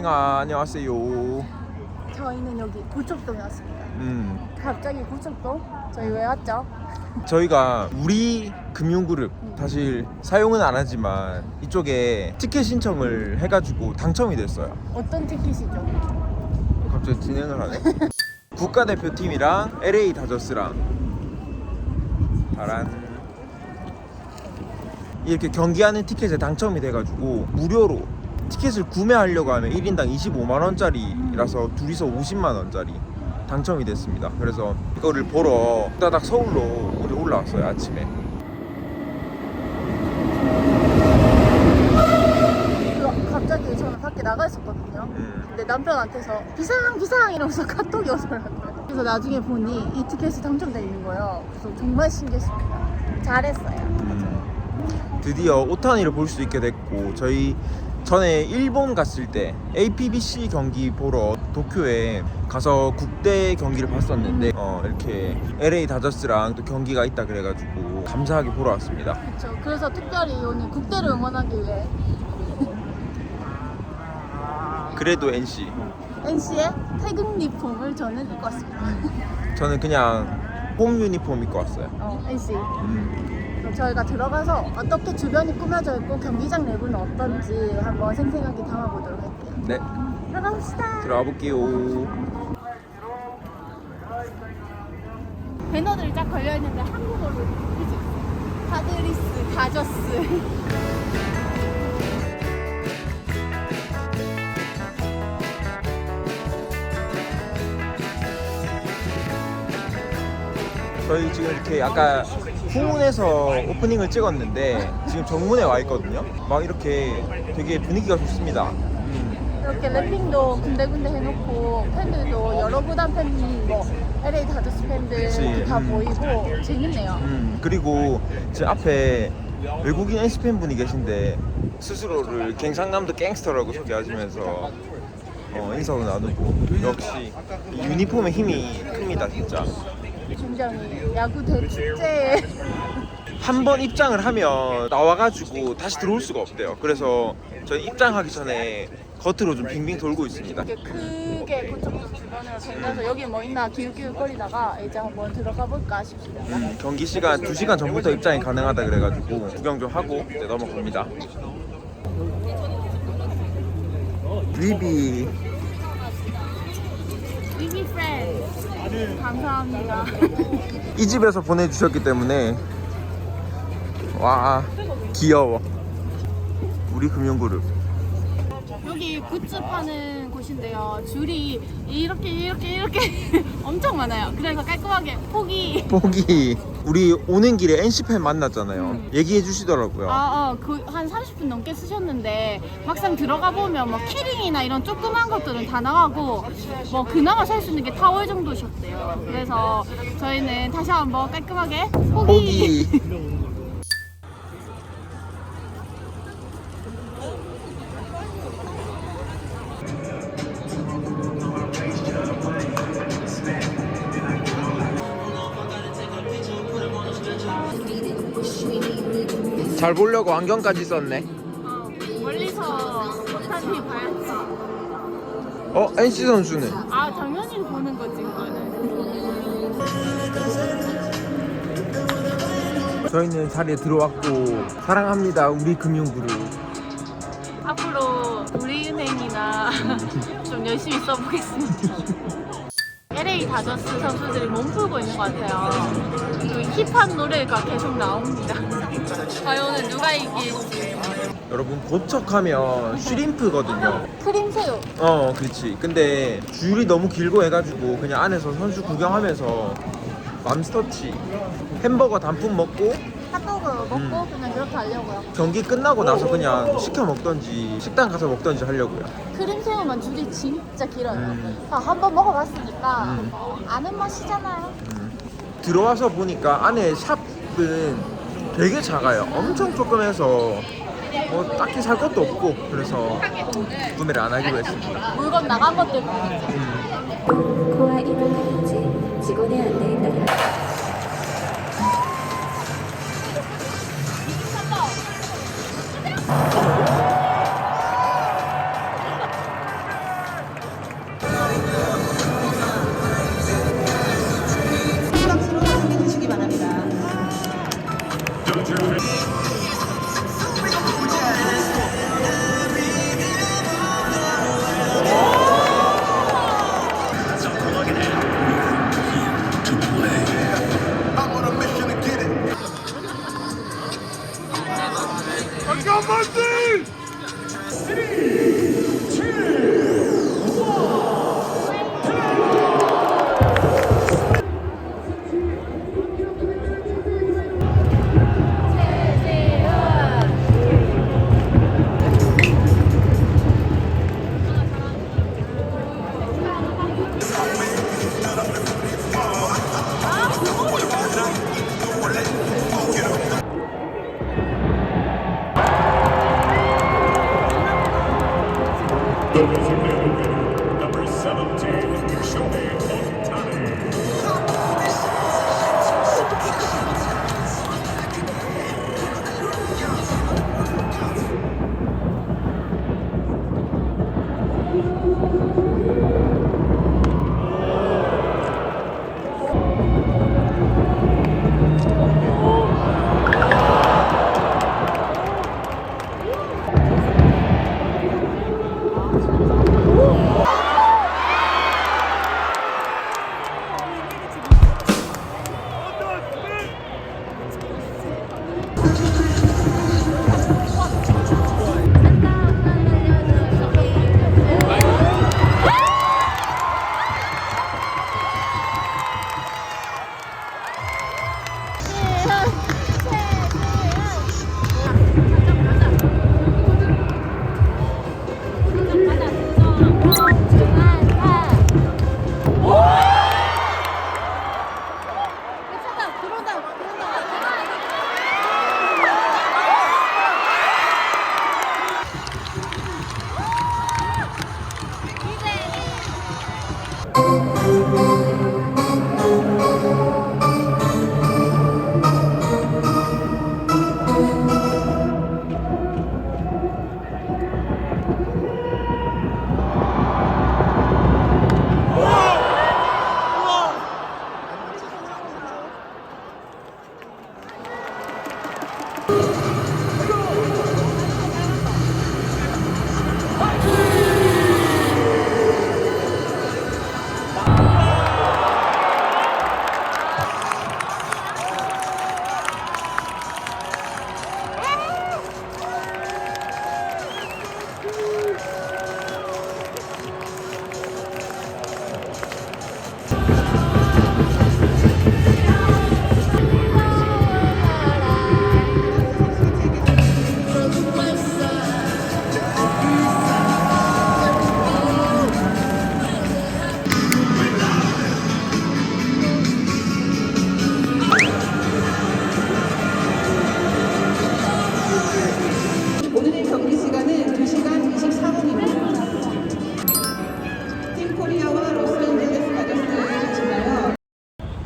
싱아 안녕하세요. 저희는 여기 고척동에 왔습니다. 음 갑자기 고척동? 저희 왜 왔죠? 저희가 우리 금융그룹 사실 사용은 안 하지만 이쪽에 티켓 신청을 해가지고 당첨이 됐어요. 어떤 티켓이죠? 갑자기 진행을 하네. 국가대표팀이랑 LA 다저스랑 다란 이렇게 경기하는 티켓에 당첨이 돼가지고 무료로 티켓을 구매하려고 하면 1인당 25만 원짜리라서 둘이서 50만 원짜리 당첨이 됐습니다. 그래서 이거를 보러 따닥 서울로 우리 올라왔어요 아침에. 그 갑자기 저는 밖에 나가 있었거든요. 음. 근데 남편한테서 비상 비상 이러면서 카톡이 오더라고요. 그래서 나중에 보니 이 티켓이 당첨돼 있는 거예요. 그래서 정말 신기했습니다. 잘했어요. 음, 드디어 오타니를 볼 수 있게 됐고 저희 전에 일본 갔을 때 APBC 경기 보러 도쿄에 가서 국대 경기를 봤었는데 어, 이렇게 LA 다저스랑 또 경기가 있다 그래가지고 감사하게 보러 왔습니다. 그렇죠. 그래서 특별히 오늘 국대를 응원하기 위해 그래도 NC NC의 태극 리폼을 저는 입고 왔습니다. 저는 그냥 홈 유니폼 입고 왔어요. 어, NC. 음, 저희가 들어가서 어떻게 주변이 꾸며져 있고 경기장 내부는 어떤지 한번 생생하게 담아보도록 할게요. 네 들어갑시다. 들어가 볼게요. 배너들이 쫙 걸려 있는데 한국어로 그지? 파드리스, 다저스. 저희 지금 이렇게 아까 후문에서 오프닝을 찍었는데 지금 정문에 와 있거든요. 막 이렇게 되게 분위기가 좋습니다. 음, 이렇게 랩핑도 군데군데 해놓고 팬들도 여러 구단 팬, 뭐 LA 다저스 팬들 그치, 다 음. 보이고 재밌네요. 음, 그리고 제 앞에 외국인 NC 팬분이 계신데 스스로를 갱상남도 갱스터라고 소개하시면서 어, 인사도 나누고 역시 이 유니폼의 힘이 큽니다 진짜. 굉장히 야구 대축제에 한 번 입장을 하면 나와가지고 다시 들어올 수가 없대요. 그래서 저희 입장하기 전에 겉으로 좀 빙빙 돌고 있습니다. 이렇게 크게 고척동 주변을 돌면서 여기 뭐 있나 기웃기웃거리다가 이제 한번 들어가 볼까 싶습니다. 음, 경기 시간 2시간 전부터 입장이 가능하다 그래가지고 구경 좀 하고 이제 넘어갑니다. 리비 프렌드 감사합니다. 이 집에서 보내주셨기 때문에 와 귀여워. 우리 금융그룹. 여기 굿즈 파는 곳인데요. 줄이 이렇게 이렇게 이렇게 엄청 많아요. 그래서 깔끔하게 포기. 보기 우리 오는 길에 NC팬 만났잖아요. 음. 얘기해 주시더라고요. 아, 어, 그한 30분 넘게 쓰셨는데 막상 들어가 보면 뭐 키링이나 이런 조그만 것들은 다 나가고 뭐 그나마 살 수 있는 게 타월 정도셨대요. 그래서 저희는 다시 한번 깔끔하게 포기. 포기. 잘 보려고 안경까지 썼네. 어, 멀리서 못한테 봐야지. 어, NC 선수는 아 당연히 보는 거지 그거는. 저희는 자리에 들어왔고 사랑합니다 우리 금융그룹. 앞으로 우리은행이나 좀 열심히 써보겠습니다. LA 다저스 선수들이 몸풀고 있는 것 같아요. 그리고 힙한 노래가 계속 나옵니다. 과연 누가 이길지. 여러분 고척하면 슈림프거든요. 크림새우. 어, 그렇지. 근데 줄이 너무 길고 해가지고 그냥 안에서 선수 구경하면서 맘스터치 햄버거 단품 먹고 핫도그 먹고 음. 그냥 그렇게 하려고요. 경기 끝나고 나서 그냥 시켜 먹던지 식당 가서 먹던지 하려고요. 크림새우만 줄이 진짜 길어요. 음. 아, 한번 먹어봤으니까 음. 아는 맛이잖아요. 음. 들어와서 보니까 안에 샵은 되게 작아요. 엄청 조금해서 뭐 딱히 살 것도 없고 그래서 구매를 안 하기로 했습니다. 물건 나간 것들. 음. 코와 이동하는지 직원의 안내에 따라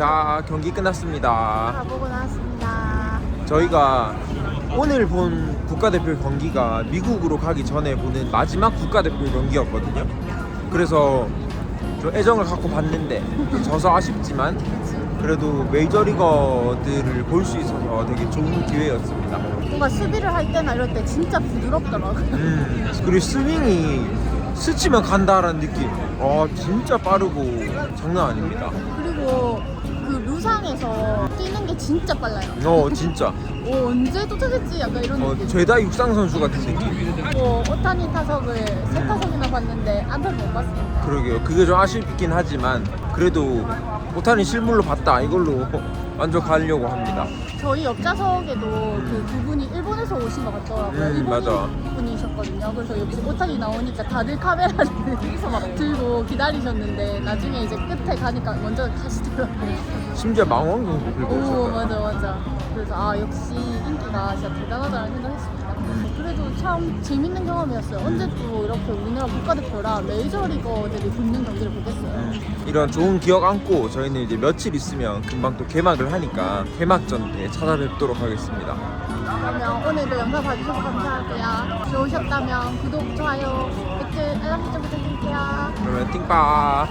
자 경기 끝났습니다. 가보고 나왔습니다. 저희가 오늘 본 국가대표 경기가 미국으로 가기 전에 보는 마지막 국가대표 경기였거든요. 그래서 좀 애정을 갖고 봤는데 져서 아쉽지만 그래도 메이저리거들을 볼 수 있어서 되게 좋은 기회였습니다. 뭔가 수비를 할 때나 이럴 때 진짜 부드럽더라고요. 음, 그리고 스윙이 스치면 간다라는 느낌. 아 진짜 빠르고 장난 아닙니다. 그리고 그 루상에서 뛰는 게 진짜 빨라요. 어 진짜 오, 언제 도착했지? 약간 이런 어, 느낌. 죄다 육상 선수 같은 느낌. 뭐 오타니 타석을 세 타석이나 봤는데 안타를 못 봤습니다. 그러게요. 그게 좀 아쉽긴 하지만 그래도 오타니 실물로 봤다 이걸로 만족하려고 합니다. 저희 옆좌석에도 그 두 분이 일본에서 오신 것 같더라고요. 음, 일본 맞아. 분이셨거든요. 그래서 역시 오타니 나오니까 다들 카메라를 들고 기다리셨는데 나중에 이제 끝에 가니까 먼저 가시더라고요. 심지어 망원경도 들고 오 있었어요. 맞아 맞아. 그래서 아 역시 인기가 진짜 대단하다는 생각했습니다. 그래도 참 재밌는 경험이었어요. 언제 또 이렇게 우리나라 국가대표랑 메이저리거들이 붙는 경기를 보겠어요. 이런 좋은 기억 안고 저희는 이제 며칠 있으면 금방 또 개막을 하니까 개막전 때 찾아뵙도록 하겠습니다. 그러면 오늘도 영상 봐주셔서 감사하고요. 좋으셨다면 구독, 좋아요, 댓글, 알람 설정 부탁드릴게요. 그러면 띵빠.